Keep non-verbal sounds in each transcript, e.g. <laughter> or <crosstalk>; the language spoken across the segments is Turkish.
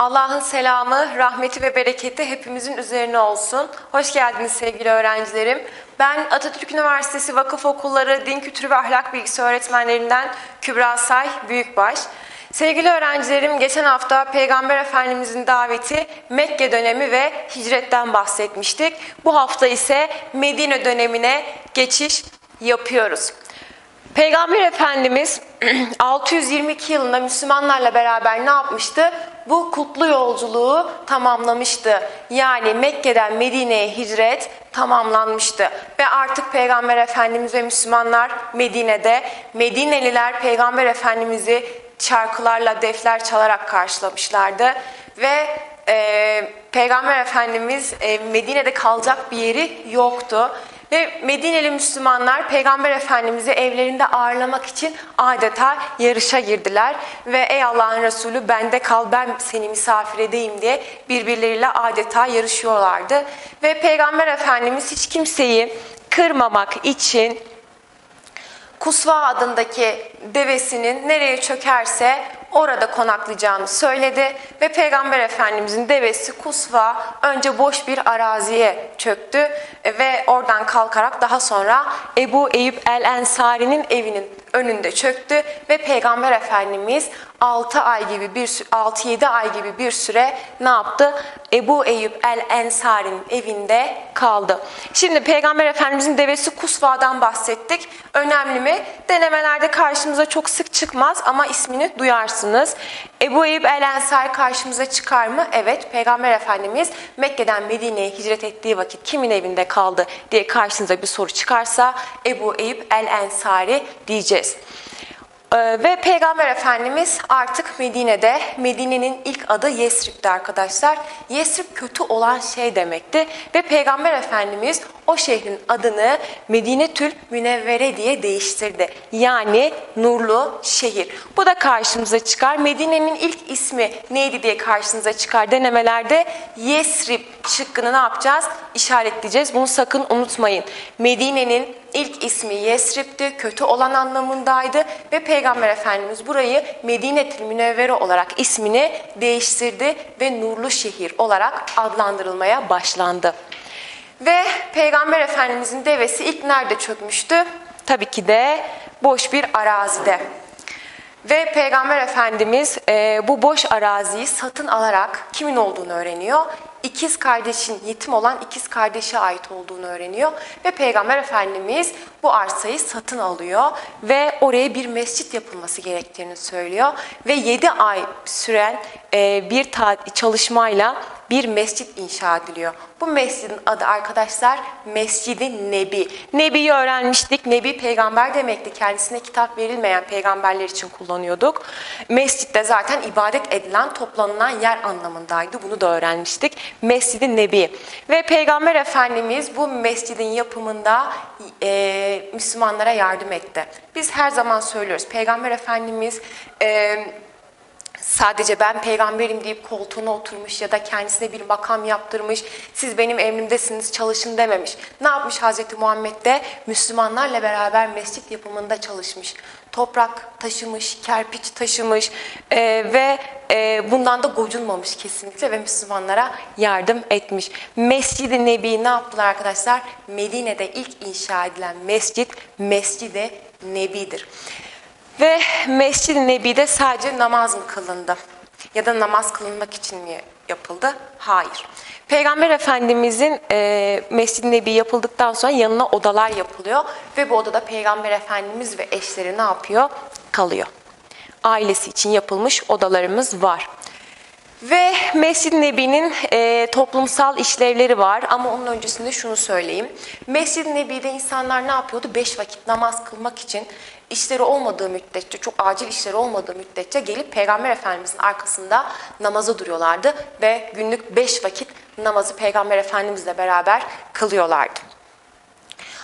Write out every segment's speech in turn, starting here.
Allah'ın selamı, rahmeti ve bereketi hepimizin üzerine olsun. Hoş geldiniz sevgili öğrencilerim. Ben Atatürk Üniversitesi Vakıf Okulları Din Kültürü ve Ahlak Bilgisi öğretmenlerinden Kübra Say Büyükbaş. Sevgili öğrencilerim, geçen hafta Peygamber Efendimizin daveti Mekke dönemi ve hicretten bahsetmiştik. Bu hafta ise Medine dönemine geçiş yapıyoruz. Peygamber Efendimiz <clears throat> 622 yılında Müslümanlarla beraber ne yapmıştı? Bu kutlu yolculuğu tamamlamıştı. Yani Mekke'den Medine'ye hicret tamamlanmıştı. Ve artık Peygamber Efendimiz ve Müslümanlar Medine'de. Medineliler Peygamber Efendimiz'i şarkılarla, defler çalarak karşılamışlardı. Ve e, Peygamber Efendimiz e, Medine'de kalacak bir yeri yoktu. Ve Medineli Müslümanlar Peygamber Efendimiz'i evlerinde ağırlamak için adeta yarışa girdiler. Ve ey Allah'ın Resulü bende kal ben seni misafir edeyim diye birbirleriyle adeta yarışıyorlardı. Ve Peygamber Efendimiz hiç kimseyi kırmamak için Kusva adındaki devesinin nereye çökerse orada konaklayacağını söyledi ve Peygamber Efendimizin devesi Kusva önce boş bir araziye çöktü ve oradan kalkarak daha sonra Ebu Eyüp el-Ensari'nin evinin önünde çöktü ve Peygamber Efendimiz 6 ay gibi bir 6-7 ay gibi bir süre ne yaptı? Ebu Eyüp el-Ensari'nin evinde kaldı. Şimdi Peygamber Efendimizin devesi Kusva'dan bahsettik. Önemli mi? Denemelerde karşımıza çok sık çıkmaz ama ismini duyarsınız. Ebu Eyüp el-Ensari karşımıza çıkar mı? Evet. Peygamber Efendimiz Mekke'den Medine'ye hicret ettiği vakit kimin evinde kaldı diye karşınıza bir soru çıkarsa Ebu Eyüp el-Ensari diyeceğiz. Ee, Ve Peygamber Efendimiz artık Medine'de, Medine'nin ilk adı Yesrib'di arkadaşlar. Yesrib kötü olan şey demekti ve Peygamber Efendimiz o şehrin adını Medine Tül Münevvere diye değiştirdi. Yani nurlu şehir. Bu da karşımıza çıkar. Medine'nin ilk ismi neydi diye karşınıza çıkar denemelerde Yesrib şıkkını ne yapacağız? İşaretleyeceğiz. Bunu sakın unutmayın. Medine'nin ilk ismi Yesrib'ti, kötü olan anlamındaydı ve Peygamber Efendimiz burayı Medine-tül Münevvere olarak ismini değiştirdi ve nurlu şehir olarak adlandırılmaya başlandı. Ve Peygamber Efendimizin devesi ilk nerede çökmüştü? Tabii ki de boş bir arazide. Ve Peygamber Efendimiz e, bu boş araziyi satın alarak kimin olduğunu öğreniyor. İkiz kardeşin, yetim olan ikiz kardeşe ait olduğunu öğreniyor. Ve Peygamber Efendimiz bu arsayı satın alıyor ve oraya bir mescit yapılması gerektiğini söylüyor. Ve 7 ay süren e, bir çalışmayla bir mescit inşa ediliyor. Bu mescidin adı arkadaşlar Mescid-i Nebi. Nebi'yi öğrenmiştik. Nebi peygamber demekti. Kendisine kitap verilmeyen peygamberler için kullanıyorduk. Mescitte zaten ibadet edilen, toplanılan yer anlamındaydı. Bunu da öğrenmiştik. Mescid-i Nebi. Ve Peygamber Efendimiz bu mescidin yapımında e, Müslümanlara yardım etti. Biz her zaman söylüyoruz. Peygamber Efendimiz... E, sadece ben peygamberim deyip koltuğuna oturmuş ya da kendisine bir makam yaptırmış, siz benim emrimdesiniz çalışın dememiş. Ne yapmış Hazreti Muhammed de? Müslümanlarla beraber mescit yapımında çalışmış. Toprak taşımış, kerpiç taşımış e, ve e, bundan da gocunmamış kesinlikle ve Müslümanlara yardım etmiş. Mescid-i Nebi ne yaptılar arkadaşlar? Medine'de ilk inşa edilen mescit Mescid-i Nebi'dir. Ve Mescid-i Nebi'de sadece namaz mı kılındı? Ya da namaz kılınmak için mi yapıldı? Hayır. Peygamber Efendimizin e, Mescid-i Nebi yapıldıktan sonra yanına odalar yapılıyor. Ve bu odada Peygamber Efendimiz ve eşleri ne yapıyor? Kalıyor. Ailesi için yapılmış odalarımız var. Ve Mescid-i Nebi'nin e, toplumsal işlevleri var ama onun öncesinde şunu söyleyeyim. Mescid-i Nebi'de insanlar ne yapıyordu? Beş vakit namaz kılmak için işleri olmadığı müddetçe, çok acil işleri olmadığı müddetçe gelip Peygamber Efendimizin arkasında namaza duruyorlardı ve günlük beş vakit namazı Peygamber Efendimizle beraber kılıyorlardı.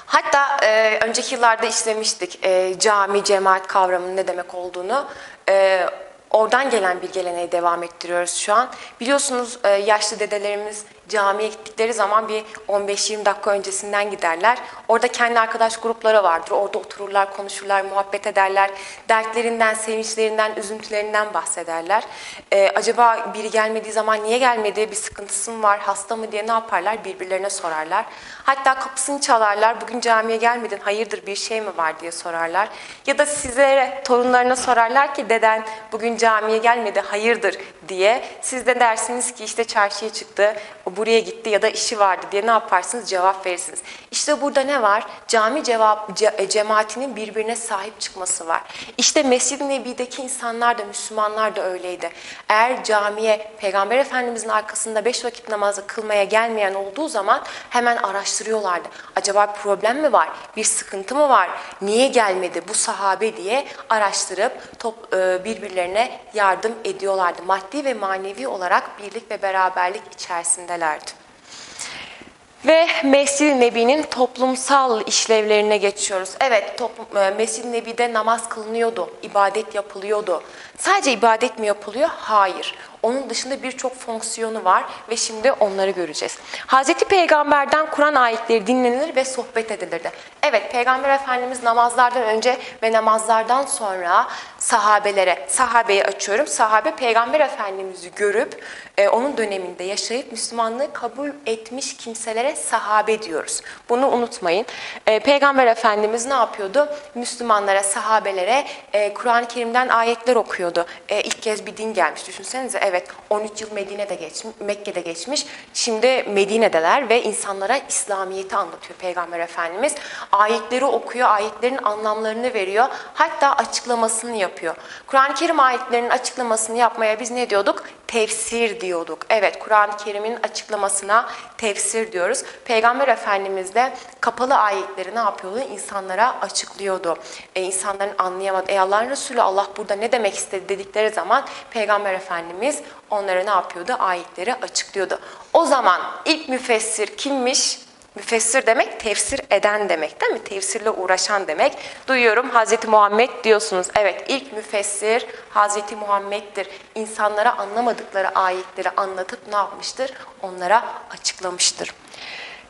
Hatta e, önceki yıllarda işlemiştik e, cami, cemaat kavramının ne demek olduğunu. E, oradan gelen bir geleneği devam ettiriyoruz şu an. Biliyorsunuz e, yaşlı dedelerimiz camiye gittikleri zaman bir 15-20 dakika öncesinden giderler. Orada kendi arkadaş grupları vardır. Orada otururlar, konuşurlar, muhabbet ederler. Dertlerinden, sevinçlerinden, üzüntülerinden bahsederler. Ee, acaba biri gelmediği zaman niye gelmedi, bir sıkıntısı mı var, hasta mı diye ne yaparlar? Birbirlerine sorarlar. Hatta kapısını çalarlar. Bugün camiye gelmedin, hayırdır bir şey mi var diye sorarlar. Ya da sizlere, torunlarına sorarlar ki deden bugün camiye gelmedi, hayırdır diye. Siz de dersiniz ki işte çarşıya çıktı, buraya gitti ya da işi vardı diye ne yaparsınız? Cevap verirsiniz. İşte burada ne var? Cami cevap, ce- e, cemaatinin birbirine sahip çıkması var. İşte Mescid-i Nebi'deki insanlar da Müslümanlar da öyleydi. Eğer camiye Peygamber Efendimizin arkasında beş vakit namazı kılmaya gelmeyen olduğu zaman hemen araştırıyorlardı. Acaba bir problem mi var? Bir sıkıntı mı var? Niye gelmedi bu sahabe diye araştırıp top, e, birbirlerine yardım ediyorlardı. Maddi ve manevi olarak birlik ve beraberlik içerisindelerdi. Ve Mescid-i Nebi'nin toplumsal işlevlerine geçiyoruz. Evet, e, Mescid-i Nebi'de namaz kılınıyordu, ibadet yapılıyordu. Sadece ibadet mi yapılıyor? Hayır. Onun dışında birçok fonksiyonu var ve şimdi onları göreceğiz. Hazreti Peygamber'den Kur'an ayetleri dinlenilir ve sohbet edilirdi. Evet, Peygamber Efendimiz namazlardan önce ve namazlardan sonra sahabelere, sahabeyi açıyorum. Sahabe Peygamber Efendimiz'i görüp e, onun döneminde yaşayıp Müslümanlığı kabul etmiş kimselere sahabe diyoruz. Bunu unutmayın. E, Peygamber Efendimiz ne yapıyordu? Müslümanlara, sahabelere e, Kur'an-ı Kerim'den ayetler okuyordu. E, ilk kez bir din gelmiş. Düşünsenize evet 13 yıl Medine'de geçmiş, Mekke'de geçmiş. Şimdi Medine'deler ve insanlara İslamiyet'i anlatıyor Peygamber Efendimiz. Ayetleri okuyor, ayetlerin anlamlarını veriyor. Hatta açıklamasını yapıyor. Kur'an-ı Kerim ayetlerinin açıklamasını yapmaya biz ne diyorduk? Tefsir diyorduk. Evet Kur'an-ı Kerim'in açıklamasına tefsir diyoruz. Peygamber Efendimiz de kapalı ayetleri ne yapıyordu? İnsanlara açıklıyordu. E, insanların anlayamadığı, ey Allah'ın Resulü Allah burada ne demek istedi dedikleri zaman Peygamber Efendimiz onlara ne yapıyordu? Ayetleri açıklıyordu. O zaman ilk müfessir kimmiş? Müfessir demek tefsir eden demek değil mi? Tefsirle uğraşan demek. Duyuyorum Hazreti Muhammed diyorsunuz. Evet ilk müfessir Hazreti Muhammed'dir. İnsanlara anlamadıkları ayetleri anlatıp ne yapmıştır? Onlara açıklamıştır.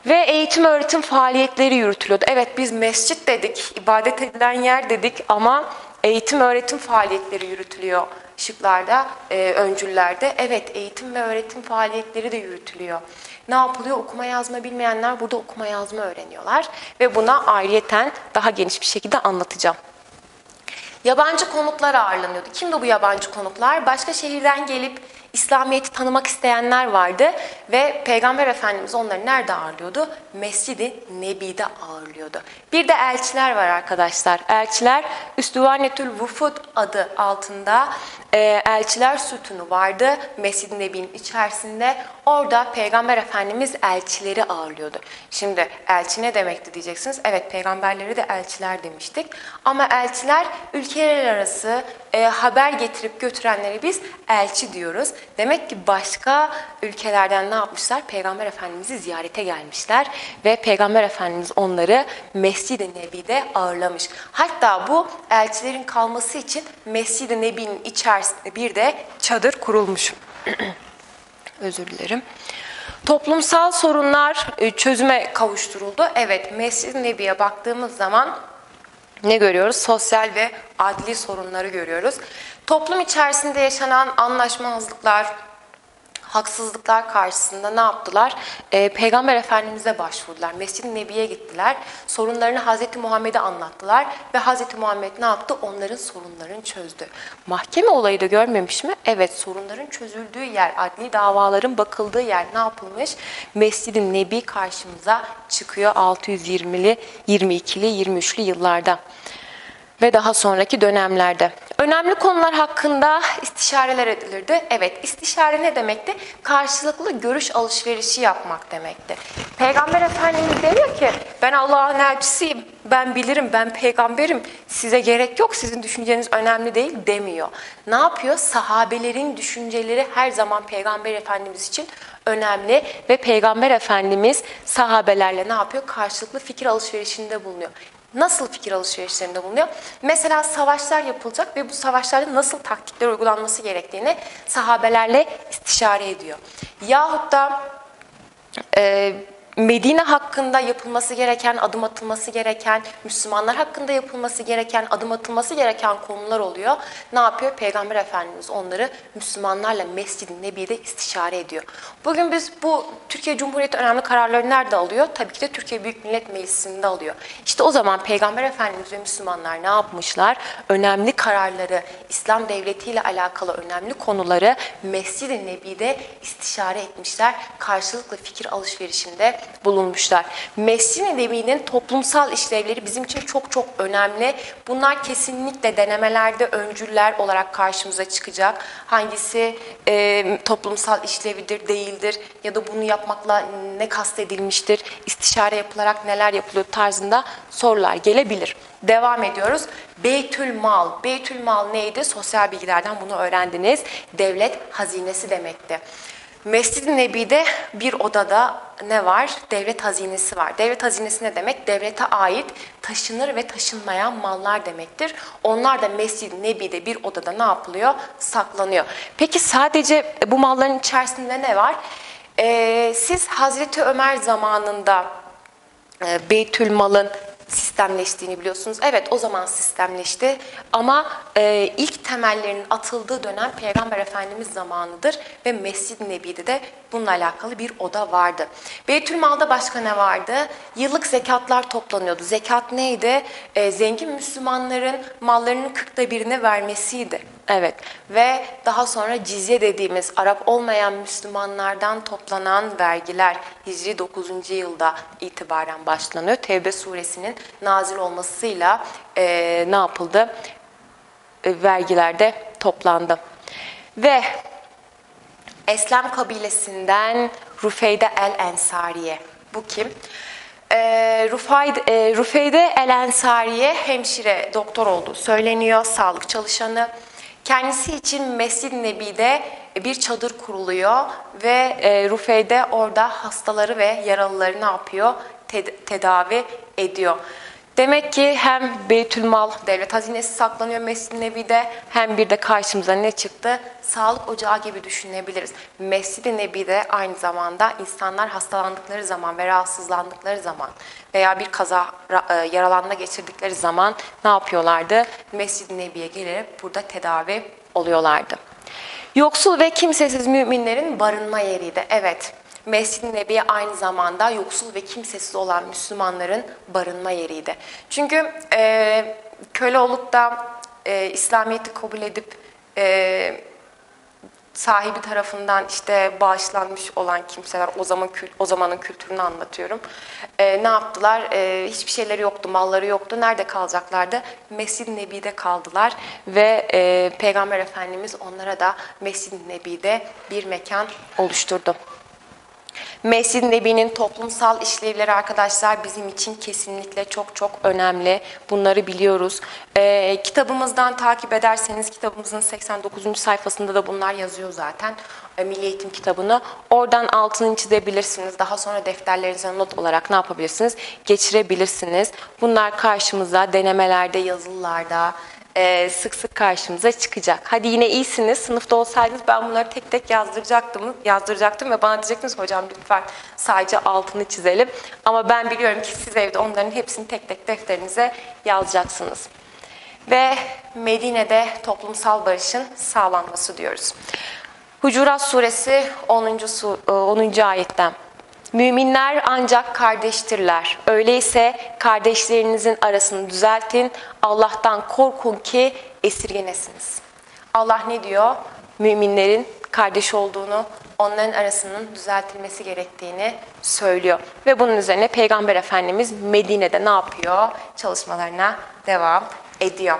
Ve eğitim öğretim faaliyetleri yürütülüyordu. Evet biz mescit dedik, ibadet edilen yer dedik ama eğitim öğretim faaliyetleri yürütülüyor şıklarda, e, öncüllerde. Evet eğitim ve öğretim faaliyetleri de yürütülüyor. Ne yapılıyor? Okuma yazma bilmeyenler burada okuma yazma öğreniyorlar. Ve buna ayrıyeten daha geniş bir şekilde anlatacağım. Yabancı konuklar ağırlanıyordu. Kimdi bu yabancı konuklar? Başka şehirden gelip İslamiyet'i tanımak isteyenler vardı ve Peygamber Efendimiz onları nerede ağırlıyordu? Mescid-i Nebi'de ağırlıyordu. Bir de elçiler var arkadaşlar. Elçiler Üstüvanetül Vufud adı altında e, elçiler sütunu vardı Mescid-i Nebi'nin içerisinde. Orada Peygamber Efendimiz elçileri ağırlıyordu. Şimdi elçi ne demekti diyeceksiniz. Evet peygamberleri de elçiler demiştik. Ama elçiler ülkeler arası e, haber getirip götürenleri biz elçi diyoruz. Demek ki başka ülkelerden ne yapmışlar? Peygamber Efendimiz'i ziyarete gelmişler ve Peygamber Efendimiz onları Mescid-i Nebi'de ağırlamış. Hatta bu elçilerin kalması için Mescid-i Nebi'nin içerisinde bir de çadır kurulmuş. <clears throat> Özür dilerim. Toplumsal sorunlar e, çözüme kavuşturuldu. Evet, Mescid-i Nebi'ye baktığımız zaman ne görüyoruz? Sosyal ve adli sorunları görüyoruz. Toplum içerisinde yaşanan anlaşmazlıklar, haksızlıklar karşısında ne yaptılar? Ee, Peygamber Efendimiz'e başvurdular. Mescid-i Nebi'ye gittiler. Sorunlarını Hazreti Muhammed'e anlattılar. Ve Hazreti Muhammed ne yaptı? Onların sorunlarını çözdü. Mahkeme olayı da görmemiş mi? Evet sorunların çözüldüğü yer, adli davaların bakıldığı yer ne yapılmış? Mescid-i Nebi karşımıza çıkıyor 620'li, 22'li, 23'lü yıllarda ve daha sonraki dönemlerde. Önemli konular hakkında istişareler edilirdi. Evet, istişare ne demekti? Karşılıklı görüş alışverişi yapmak demekti. Peygamber Efendimiz demiyor ki, ben Allah'ın elçisiyim, ben bilirim, ben peygamberim, size gerek yok, sizin düşünceniz önemli değil demiyor. Ne yapıyor? Sahabelerin düşünceleri her zaman Peygamber Efendimiz için önemli ve Peygamber Efendimiz sahabelerle ne yapıyor? Karşılıklı fikir alışverişinde bulunuyor. Nasıl fikir alışverişlerinde bulunuyor? Mesela savaşlar yapılacak ve bu savaşlarda nasıl taktikler uygulanması gerektiğini sahabelerle istişare ediyor. Yahut da e, Medine hakkında yapılması gereken, adım atılması gereken, Müslümanlar hakkında yapılması gereken, adım atılması gereken konular oluyor. Ne yapıyor? Peygamber Efendimiz onları Müslümanlarla Mescid-i Nebi'de istişare ediyor. Bugün biz bu Türkiye Cumhuriyeti önemli kararları nerede alıyor? Tabii ki de Türkiye Büyük Millet Meclisi'nde alıyor. İşte o zaman Peygamber Efendimiz ve Müslümanlar ne yapmışlar? Önemli kararları, İslam devleti ile alakalı önemli konuları Mescid-i Nebi'de istişare etmişler. Karşılıklı fikir alışverişinde bulunmuşlar. Mescid-i Nebi'nin toplumsal işlevleri bizim için çok çok önemli. Bunlar kesinlikle denemelerde öncüller olarak karşımıza çıkacak. Hangisi e, toplumsal işlevidir, değildir ya da bunu yapmakla ne kastedilmiştir, istişare yapılarak neler yapılıyor tarzında sorular gelebilir. Devam ediyoruz. Beytül Mal. Beytül Mal neydi? Sosyal bilgilerden bunu öğrendiniz. Devlet hazinesi demekti. Mescid-i Nebi'de bir odada ne var? Devlet hazinesi var. Devlet hazinesi ne demek? Devlete ait taşınır ve taşınmayan mallar demektir. Onlar da Mescid-i Nebi'de bir odada ne yapılıyor? Saklanıyor. Peki sadece bu malların içerisinde ne var? Ee, siz Hazreti Ömer zamanında e, Beytül Mal'ın sistemleştiğini biliyorsunuz. Evet o zaman sistemleşti ama e, ilk temellerinin atıldığı dönem Peygamber Efendimiz zamanıdır ve Mescid-i Nebi'de de bununla alakalı bir oda vardı. Beytül Mal'da başka ne vardı? Yıllık zekatlar toplanıyordu. Zekat neydi? E, zengin Müslümanların mallarının kırkta birini vermesiydi. Evet ve daha sonra cizye dediğimiz Arap olmayan Müslümanlardan toplanan vergiler Hicri 9. yılda itibaren başlanıyor. Tevbe suresinin nazil olmasıyla e, ne yapıldı? E, vergilerde toplandı. Ve Eslem kabilesinden Rufeyde el-Ensariye. Bu kim? E, Rufayde, e, Rufeyde el-Ensariye hemşire, doktor olduğu söyleniyor, sağlık çalışanı. Kendisi için Mescid-i Nebi'de bir çadır kuruluyor ve e, Rufeyde orada hastaları ve yaralıları ne yapıyor? Ted- tedavi ediyor. Demek ki hem Beytülmal, devlet hazinesi saklanıyor Mescid-i Nebi'de hem bir de karşımıza ne çıktı? Sağlık ocağı gibi düşünebiliriz. Mescid-i Nebi'de aynı zamanda insanlar hastalandıkları zaman ve rahatsızlandıkları zaman veya bir kaza e, yaralanma geçirdikleri zaman ne yapıyorlardı? Mescid-i Nebi'ye gelerek burada tedavi oluyorlardı. Yoksul ve kimsesiz müminlerin barınma yeriydi. Evet, Mescid-i Nebi aynı zamanda yoksul ve kimsesiz olan Müslümanların barınma yeriydi. Çünkü e, köle olup da e, İslamiyet'i kabul edip e, sahibi tarafından işte bağışlanmış olan kimseler o zaman o zamanın kültürünü anlatıyorum. Ee, ne yaptılar? Ee, hiçbir şeyleri yoktu, malları yoktu. Nerede kalacaklardı? Mescid-i Nebi'de kaldılar ve e, Peygamber Efendimiz onlara da Mescid-i Nebi'de bir mekan oluşturdu. Mescid-i Nebi'nin toplumsal işlevleri arkadaşlar bizim için kesinlikle çok çok önemli. Bunları biliyoruz. Ee, kitabımızdan takip ederseniz kitabımızın 89. sayfasında da bunlar yazıyor zaten. Ee, Milli Eğitim kitabını. Oradan altını çizebilirsiniz. Daha sonra defterlerinize not olarak ne yapabilirsiniz? Geçirebilirsiniz. Bunlar karşımıza denemelerde, yazılılarda, e, sık sık karşımıza çıkacak. Hadi yine iyisiniz. Sınıfta olsaydınız ben bunları tek tek yazdıracaktım, yazdıracaktım ve bana diyecektiniz hocam lütfen sadece altını çizelim. Ama ben biliyorum ki siz evde onların hepsini tek tek defterinize yazacaksınız. Ve Medine'de toplumsal barışın sağlanması diyoruz. Hucurat suresi 10. Su, 10. ayetten. Müminler ancak kardeştirler. Öyleyse kardeşlerinizin arasını düzeltin. Allah'tan korkun ki esirgenesiniz. Allah ne diyor? Müminlerin kardeş olduğunu, onların arasının düzeltilmesi gerektiğini söylüyor. Ve bunun üzerine Peygamber Efendimiz Medine'de ne yapıyor? Çalışmalarına devam ediyor.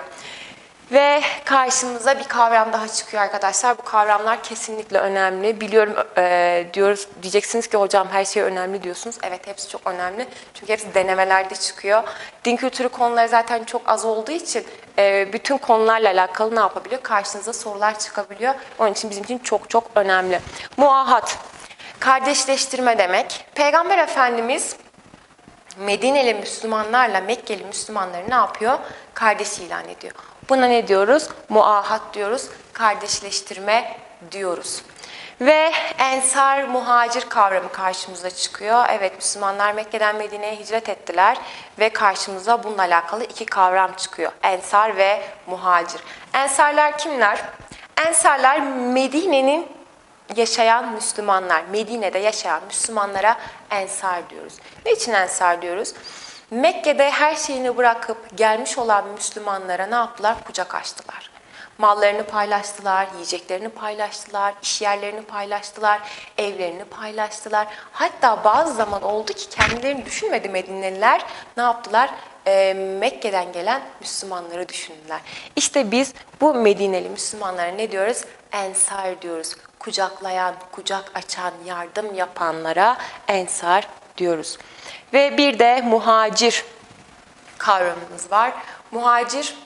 Ve karşımıza bir kavram daha çıkıyor arkadaşlar. Bu kavramlar kesinlikle önemli. Biliyorum e, diyoruz diyeceksiniz ki hocam her şey önemli diyorsunuz. Evet hepsi çok önemli. Çünkü hepsi denemelerde çıkıyor. Din kültürü konuları zaten çok az olduğu için e, bütün konularla alakalı ne yapabiliyor? Karşınıza sorular çıkabiliyor. Onun için bizim için çok çok önemli. Muahat, kardeşleştirme demek. Peygamber Efendimiz Medineli Müslümanlarla Mekkeli Müslümanları ne yapıyor? Kardeş ilan ediyor. Buna ne diyoruz? Muahat diyoruz. Kardeşleştirme diyoruz. Ve ensar muhacir kavramı karşımıza çıkıyor. Evet Müslümanlar Mekke'den Medine'ye hicret ettiler ve karşımıza bununla alakalı iki kavram çıkıyor. Ensar ve muhacir. Ensarlar kimler? Ensarlar Medine'nin yaşayan Müslümanlar, Medine'de yaşayan Müslümanlara ensar diyoruz. Ne için ensar diyoruz? Mekke'de her şeyini bırakıp gelmiş olan Müslümanlara ne yaptılar? Kucak açtılar. Mallarını paylaştılar, yiyeceklerini paylaştılar, iş yerlerini paylaştılar, evlerini paylaştılar. Hatta bazı zaman oldu ki kendilerini düşünmedi Medineliler ne yaptılar? Ee, Mekke'den gelen Müslümanları düşündüler. İşte biz bu Medineli Müslümanlara ne diyoruz? Ensar diyoruz. Kucaklayan, kucak açan, yardım yapanlara ensar diyoruz. Ve bir de muhacir kavramımız var. Muhacir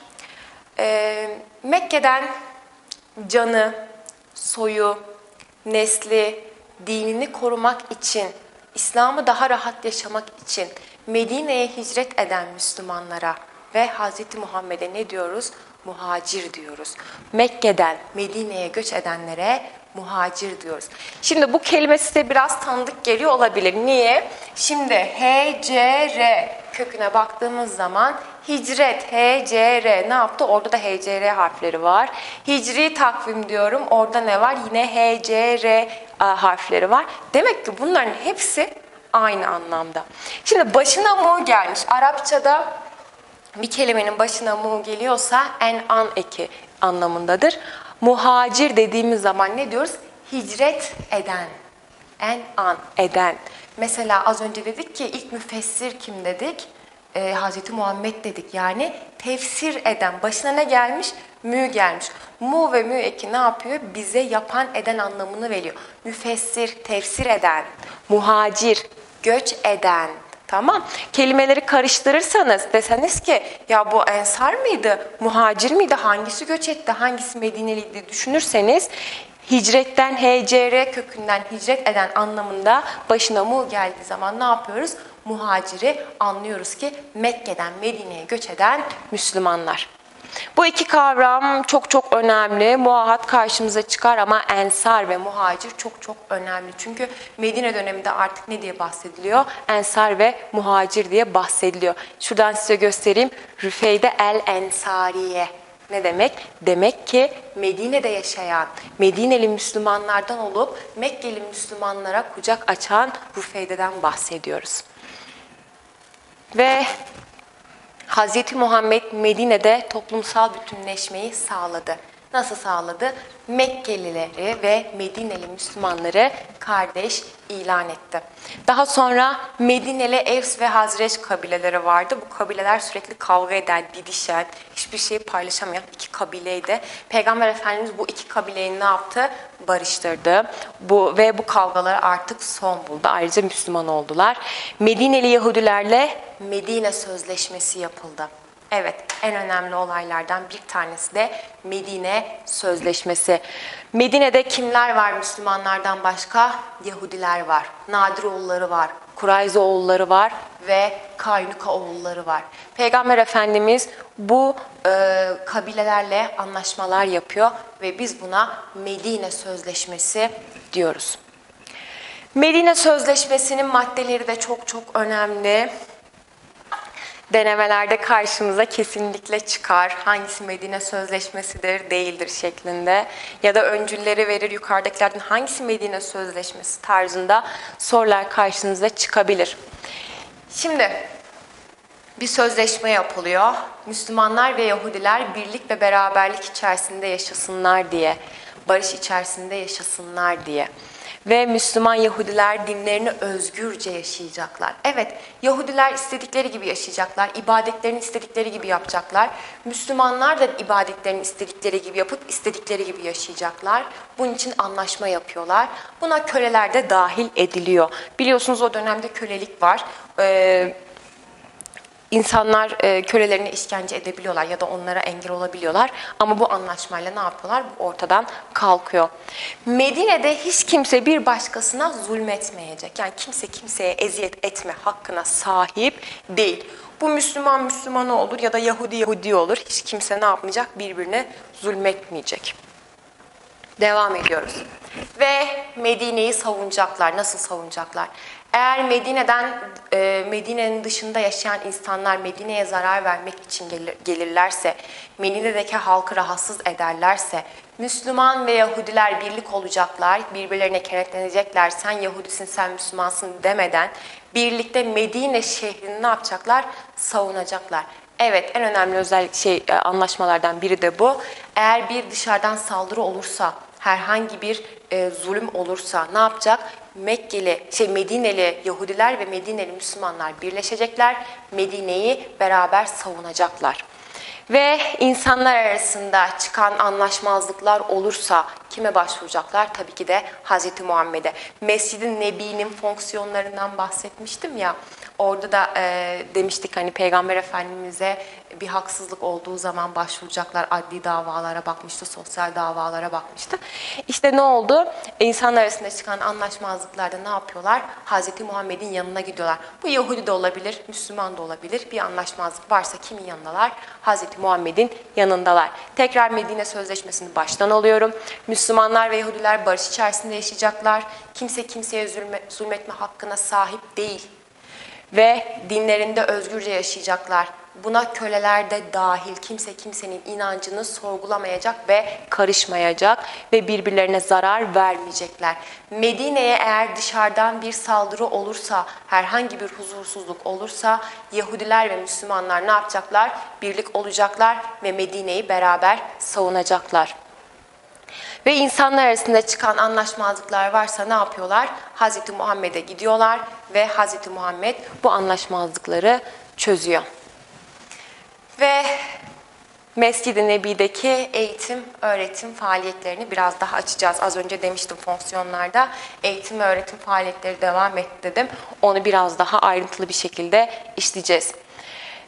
e, Mekke'den canı, soyu, nesli, dinini korumak için, İslam'ı daha rahat yaşamak için Medine'ye hicret eden Müslümanlara ve Hz. Muhammed'e ne diyoruz? Muhacir diyoruz. Mekke'den Medine'ye göç edenlere muhacir diyoruz. Şimdi bu kelime size biraz tanıdık geliyor olabilir. Niye? Şimdi HCR köküne baktığımız zaman hicret, HCR ne yaptı? Orada da HCR harfleri var. Hicri takvim diyorum. Orada ne var? Yine HCR harfleri var. Demek ki bunların hepsi aynı anlamda. Şimdi başına mu gelmiş. Arapçada bir kelimenin başına mu geliyorsa en an eki anlamındadır. Muhacir dediğimiz zaman ne diyoruz? Hicret eden. En an eden. Mesela az önce dedik ki ilk müfessir kim dedik? Ee, Hazreti Muhammed dedik. Yani tefsir eden. Başına ne gelmiş? Mü gelmiş. Mu ve mü eki ne yapıyor? Bize yapan eden anlamını veriyor. Müfessir, tefsir eden. Muhacir, göç eden. Tamam. Kelimeleri karıştırırsanız deseniz ki ya bu ensar mıydı, muhacir miydi, hangisi göç etti, hangisi Medineliydi düşünürseniz hicretten HCR kökünden hicret eden anlamında başına mu geldiği zaman ne yapıyoruz? Muhaciri anlıyoruz ki Mekke'den Medine'ye göç eden Müslümanlar. Bu iki kavram çok çok önemli. Muahat karşımıza çıkar ama ensar ve muhacir çok çok önemli. Çünkü Medine döneminde artık ne diye bahsediliyor? Ensar ve muhacir diye bahsediliyor. Şuradan size göstereyim. Rüfeyde el ensariye. Ne demek? Demek ki Medine'de yaşayan Medineli Müslümanlardan olup Mekkeli Müslümanlara kucak açan Rüfeyde'den bahsediyoruz. Ve Hz. Muhammed Medine'de toplumsal bütünleşmeyi sağladı. Nasıl sağladı? Mekkelileri ve Medineli Müslümanları kardeş ilan etti. Daha sonra Medineli Evs ve Hazreç kabileleri vardı. Bu kabileler sürekli kavga eden, didişen, hiçbir şeyi paylaşamayan iki kabileydi. Peygamber Efendimiz bu iki kabileyi ne yaptı? Barıştırdı. Bu ve bu kavgalar artık son buldu. Ayrıca Müslüman oldular. Medineli Yahudilerle Medine Sözleşmesi yapıldı. Evet, en önemli olaylardan bir tanesi de Medine Sözleşmesi. Medine'de kimler var Müslümanlardan başka? Yahudiler var, Nadiroğulları var, Kurayzoğulları var ve Kaynuka oğulları var. Peygamber Efendimiz bu e, kabilelerle anlaşmalar yapıyor ve biz buna Medine Sözleşmesi diyoruz. Medine Sözleşmesi'nin maddeleri de çok çok önemli denemelerde karşımıza kesinlikle çıkar. Hangisi Medine Sözleşmesi'dir, değildir şeklinde. Ya da öncülleri verir yukarıdakilerden hangisi Medine Sözleşmesi tarzında sorular karşınıza çıkabilir. Şimdi bir sözleşme yapılıyor. Müslümanlar ve Yahudiler birlik ve beraberlik içerisinde yaşasınlar diye, barış içerisinde yaşasınlar diye ve Müslüman Yahudiler dinlerini özgürce yaşayacaklar. Evet, Yahudiler istedikleri gibi yaşayacaklar, ibadetlerini istedikleri gibi yapacaklar. Müslümanlar da ibadetlerini istedikleri gibi yapıp istedikleri gibi yaşayacaklar. Bunun için anlaşma yapıyorlar. Buna köleler de dahil ediliyor. Biliyorsunuz o dönemde kölelik var. Ee, İnsanlar e, kölelerine işkence edebiliyorlar ya da onlara engel olabiliyorlar. Ama bu anlaşmayla ne yapıyorlar? Bu ortadan kalkıyor. Medine'de hiç kimse bir başkasına zulmetmeyecek. Yani kimse kimseye eziyet etme hakkına sahip değil. Bu Müslüman Müslümanı olur ya da Yahudi Yahudi olur. Hiç kimse ne yapmayacak? Birbirine zulmetmeyecek. Devam ediyoruz. Ve Medine'yi savunacaklar. Nasıl savunacaklar? Eğer Medine'den, e, Medine'nin dışında yaşayan insanlar Medine'ye zarar vermek için gelir- gelirlerse, Medine'deki halkı rahatsız ederlerse, Müslüman ve Yahudiler birlik olacaklar, birbirlerine kenetlenecekler, sen Yahudisin, sen Müslümansın demeden birlikte Medine şehrini ne yapacaklar? Savunacaklar. Evet en önemli özellik şey e, anlaşmalardan biri de bu. Eğer bir dışarıdan saldırı olursa, herhangi bir e, zulüm olursa ne yapacak? Mekkeli, şey Medineli Yahudiler ve Medineli Müslümanlar birleşecekler. Medine'yi beraber savunacaklar. Ve insanlar arasında çıkan anlaşmazlıklar olursa kime başvuracaklar? Tabii ki de Hz. Muhammed'e. Mescid-i Nebi'nin fonksiyonlarından bahsetmiştim ya. Orada da e, demiştik hani Peygamber Efendimiz'e bir haksızlık olduğu zaman başvuracaklar. Adli davalara bakmıştı, sosyal davalara bakmıştı. İşte ne oldu? İnsanlar arasında çıkan anlaşmazlıklarda ne yapıyorlar? Hz. Muhammed'in yanına gidiyorlar. Bu Yahudi de olabilir, Müslüman da olabilir. Bir anlaşmazlık varsa kimin yanındalar? Hz. Muhammed'in yanındalar. Tekrar Medine Sözleşmesi'ni baştan alıyorum. Müslümanlar ve Yahudiler barış içerisinde yaşayacaklar. Kimse kimseye zulme, zulmetme hakkına sahip değil ve dinlerinde özgürce yaşayacaklar. Buna köleler de dahil kimse kimsenin inancını sorgulamayacak ve karışmayacak ve birbirlerine zarar vermeyecekler. Medine'ye eğer dışarıdan bir saldırı olursa, herhangi bir huzursuzluk olursa Yahudiler ve Müslümanlar ne yapacaklar? Birlik olacaklar ve Medine'yi beraber savunacaklar. Ve insanlar arasında çıkan anlaşmazlıklar varsa ne yapıyorlar? Hz. Muhammed'e gidiyorlar ve Hz. Muhammed bu anlaşmazlıkları çözüyor. Ve Mescid-i Nebi'deki eğitim, öğretim faaliyetlerini biraz daha açacağız. Az önce demiştim fonksiyonlarda eğitim ve öğretim faaliyetleri devam etti dedim. Onu biraz daha ayrıntılı bir şekilde işleyeceğiz.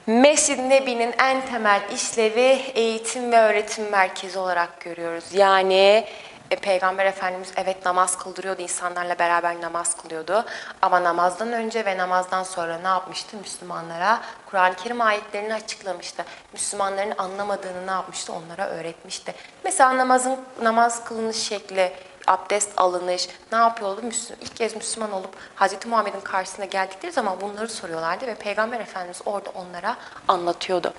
Mescid-i Nebi'nin en temel işlevi eğitim ve öğretim merkezi olarak görüyoruz. Yani e, Peygamber Efendimiz evet namaz kıldırıyordu, insanlarla beraber namaz kılıyordu. Ama namazdan önce ve namazdan sonra ne yapmıştı? Müslümanlara Kur'an-ı Kerim ayetlerini açıklamıştı. Müslümanların anlamadığını ne yapmıştı? Onlara öğretmişti. Mesela namazın namaz kılınış şekli, abdest alınış, ne yapıyordu? Müslüm, ilk kez Müslüman olup Hz. Muhammed'in karşısına geldikleri zaman bunları soruyorlardı ve Peygamber Efendimiz orada onlara anlatıyordu.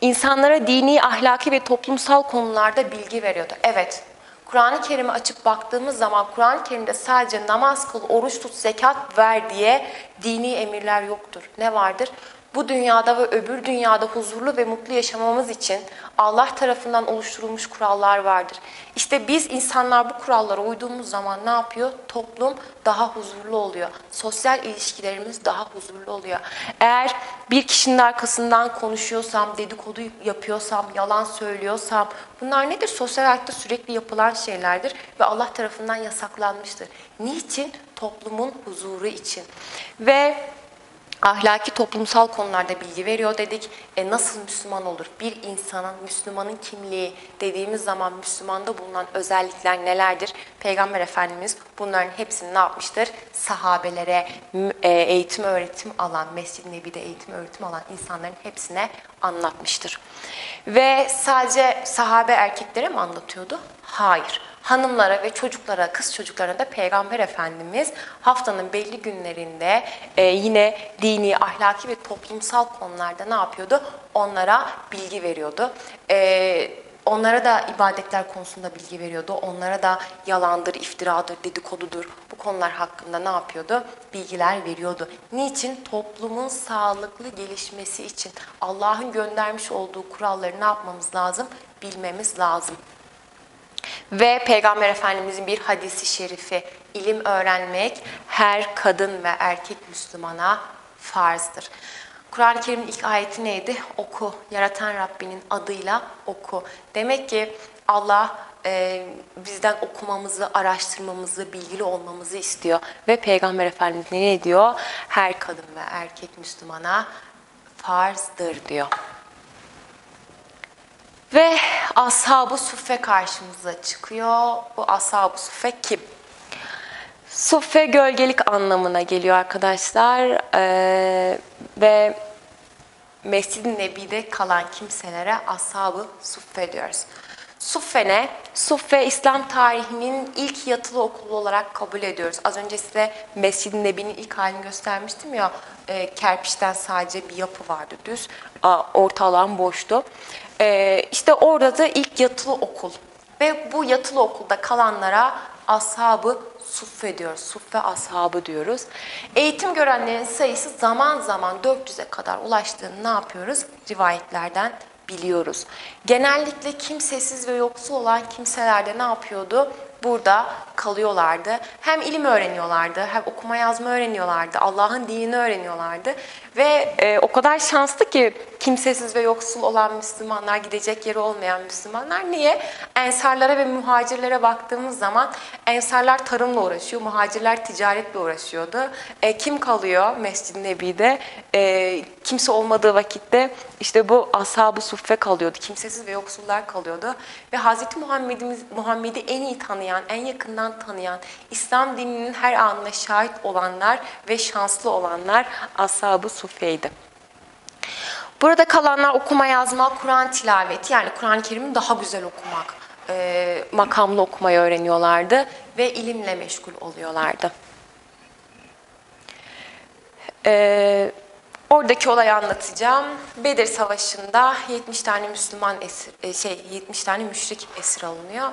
İnsanlara dini, ahlaki ve toplumsal konularda bilgi veriyordu. Evet, Kur'an-ı Kerim'i açıp baktığımız zaman Kur'an-ı Kerim'de sadece namaz kıl, oruç tut, zekat ver diye dini emirler yoktur. Ne vardır? Bu dünyada ve öbür dünyada huzurlu ve mutlu yaşamamız için Allah tarafından oluşturulmuş kurallar vardır. İşte biz insanlar bu kurallara uyduğumuz zaman ne yapıyor? Toplum daha huzurlu oluyor. Sosyal ilişkilerimiz daha huzurlu oluyor. Eğer bir kişinin arkasından konuşuyorsam, dedikodu yapıyorsam, yalan söylüyorsam bunlar nedir? Sosyal hayatta sürekli yapılan şeylerdir ve Allah tarafından yasaklanmıştır. Niçin? Toplumun huzuru için. Ve ahlaki toplumsal konularda bilgi veriyor dedik. E nasıl Müslüman olur? Bir insanın, Müslümanın kimliği dediğimiz zaman Müslümanda bulunan özellikler nelerdir? Peygamber Efendimiz bunların hepsini ne yapmıştır? Sahabelere e, eğitim öğretim alan, Mescid-i Nebi'de eğitim öğretim alan insanların hepsine anlatmıştır. Ve sadece sahabe erkeklere mi anlatıyordu? Hayır hanımlara ve çocuklara, kız çocuklarına da Peygamber Efendimiz haftanın belli günlerinde e, yine dini, ahlaki ve toplumsal konularda ne yapıyordu? Onlara bilgi veriyordu. E, onlara da ibadetler konusunda bilgi veriyordu. Onlara da yalandır, iftiradır, dedikodudur bu konular hakkında ne yapıyordu? Bilgiler veriyordu. Niçin? Toplumun sağlıklı gelişmesi için Allah'ın göndermiş olduğu kuralları ne yapmamız lazım? Bilmemiz lazım. Ve Peygamber Efendimizin bir hadisi şerifi, ilim öğrenmek her kadın ve erkek Müslümana farzdır. Kur'an-ı Kerim'in ilk ayeti neydi? Oku, yaratan Rabbinin adıyla oku. Demek ki Allah e, bizden okumamızı, araştırmamızı, bilgili olmamızı istiyor. Ve Peygamber Efendimiz ne diyor? Her kadın ve erkek Müslümana farzdır diyor. Ve ashab-ı suffe karşımıza çıkıyor. Bu ashab-ı suffe kim? Suffe gölgelik anlamına geliyor arkadaşlar. Ee, ve Mescid-i Nebi'de kalan kimselere ashab-ı suffe diyoruz. Suffene, Suffe İslam tarihinin ilk yatılı okulu olarak kabul ediyoruz. Az önce size Mescid-i Nebi'nin ilk halini göstermiştim ya, e, kerpiçten sadece bir yapı vardı düz, a, orta alan boştu. E, işte orada da ilk yatılı okul ve bu yatılı okulda kalanlara ashabı suffe diyoruz, suffe ashabı diyoruz. Eğitim görenlerin sayısı zaman zaman 400'e kadar ulaştığını ne yapıyoruz? Rivayetlerden biliyoruz. Genellikle kimsesiz ve yoksul olan kimseler de ne yapıyordu? Burada kalıyorlardı. Hem ilim öğreniyorlardı, hem okuma yazma öğreniyorlardı, Allah'ın dinini öğreniyorlardı. Ve e, o kadar şanslı ki kimsesiz ve yoksul olan Müslümanlar, gidecek yeri olmayan Müslümanlar. Niye? Ensarlara ve muhacirlere baktığımız zaman ensarlar tarımla uğraşıyor, muhacirler ticaretle uğraşıyordu. E, kim kalıyor Mescid-i Nebi'de? E, kimse olmadığı vakitte işte bu ashab-ı suffe kalıyordu. Kimsesiz ve yoksullar kalıyordu. Ve Hz. Muhammed'i en iyi tanıyan, en yakından tanıyan, İslam dininin her anına şahit olanlar ve şanslı olanlar ashab-ı suffeydi. Burada kalanlar okuma yazma, Kur'an tilaveti yani Kur'an-ı Kerim'i daha güzel okumak, e, makamlı okumayı öğreniyorlardı ve ilimle meşgul oluyorlardı. E, oradaki olayı anlatacağım. Bedir Savaşı'nda 70 tane Müslüman esir, e, şey 70 tane müşrik esir alınıyor.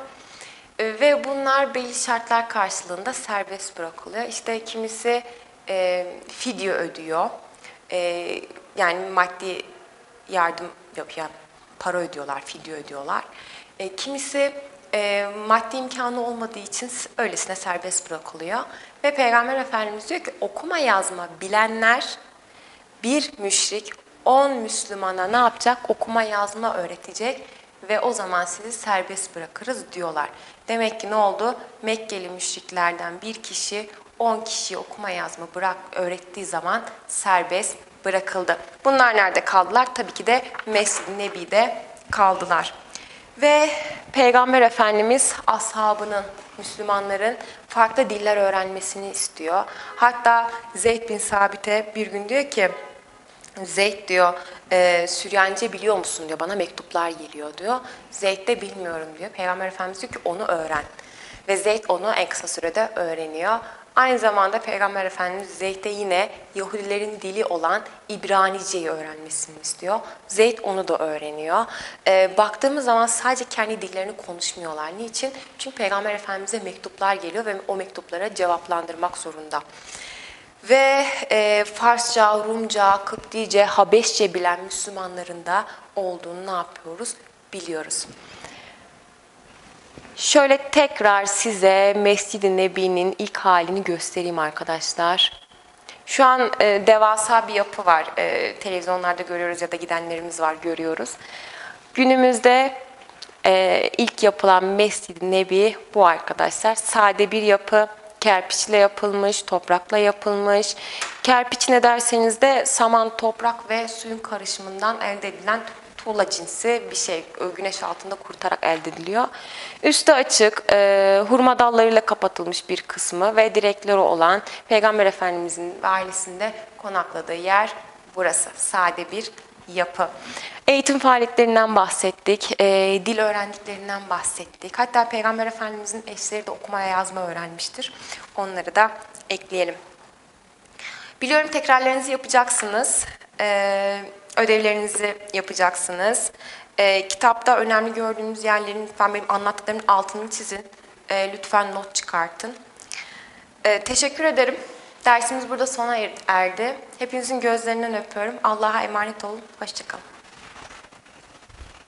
E, ve bunlar belli şartlar karşılığında serbest bırakılıyor. İşte kimisi e, fidye ödüyor. E, yani maddi yardım yapıyor, para ödüyorlar, fidye ödüyorlar. E, kimisi e, maddi imkanı olmadığı için öylesine serbest bırakılıyor. Ve Peygamber Efendimiz diyor ki okuma yazma bilenler bir müşrik 10 Müslümana ne yapacak? Okuma yazma öğretecek ve o zaman sizi serbest bırakırız diyorlar. Demek ki ne oldu? Mekkeli müşriklerden bir kişi 10 kişiye okuma yazma bırak öğrettiği zaman serbest bırakıldı. Bunlar nerede kaldılar? Tabii ki de Mescid-i Nebi'de kaldılar. Ve Peygamber Efendimiz ashabının, Müslümanların farklı diller öğrenmesini istiyor. Hatta Zeyd bin Sabit'e bir gün diyor ki, Zeyd diyor, e, Süryanice biliyor musun diyor, bana mektuplar geliyor diyor. Zeyd de bilmiyorum diyor. Peygamber Efendimiz diyor ki onu öğren. Ve Zeyd onu en kısa sürede öğreniyor. Aynı zamanda Peygamber Efendimiz Zeyd'e yine Yahudilerin dili olan İbranice'yi öğrenmesini istiyor. Zeyd onu da öğreniyor. Ee, baktığımız zaman sadece kendi dillerini konuşmuyorlar. Niçin? Çünkü Peygamber Efendimiz'e mektuplar geliyor ve o mektuplara cevaplandırmak zorunda. Ve e, Farsça, Rumca, Kıptice, Habeşçe bilen Müslümanların da olduğunu ne yapıyoruz? Biliyoruz. Şöyle tekrar size Mescid-i Nebi'nin ilk halini göstereyim arkadaşlar. Şu an e, devasa bir yapı var. E, televizyonlarda görüyoruz ya da gidenlerimiz var görüyoruz. Günümüzde e, ilk yapılan Mescid-i Nebi bu arkadaşlar. Sade bir yapı, kerpiçle yapılmış, toprakla yapılmış. Kerpiç ne derseniz de saman, toprak ve suyun karışımından elde edilen tuğla cinsi bir şey güneş altında kurutarak elde ediliyor. Üstü açık, e, hurma dallarıyla kapatılmış bir kısmı ve direkleri olan Peygamber Efendimizin ve ailesinde konakladığı yer burası. Sade bir yapı. Eğitim faaliyetlerinden bahsettik, e, dil öğrendiklerinden bahsettik. Hatta Peygamber Efendimizin eşleri de okumaya yazma öğrenmiştir. Onları da ekleyelim. Biliyorum tekrarlarınızı yapacaksınız. Ee, ödevlerinizi yapacaksınız. Ee, kitapta önemli gördüğünüz yerlerin lütfen benim anlattıklarımın altını çizin. Ee, lütfen not çıkartın. Ee, teşekkür ederim. Dersimiz burada sona er- erdi. Hepinizin gözlerinden öpüyorum. Allah'a emanet olun. Hoşçakalın.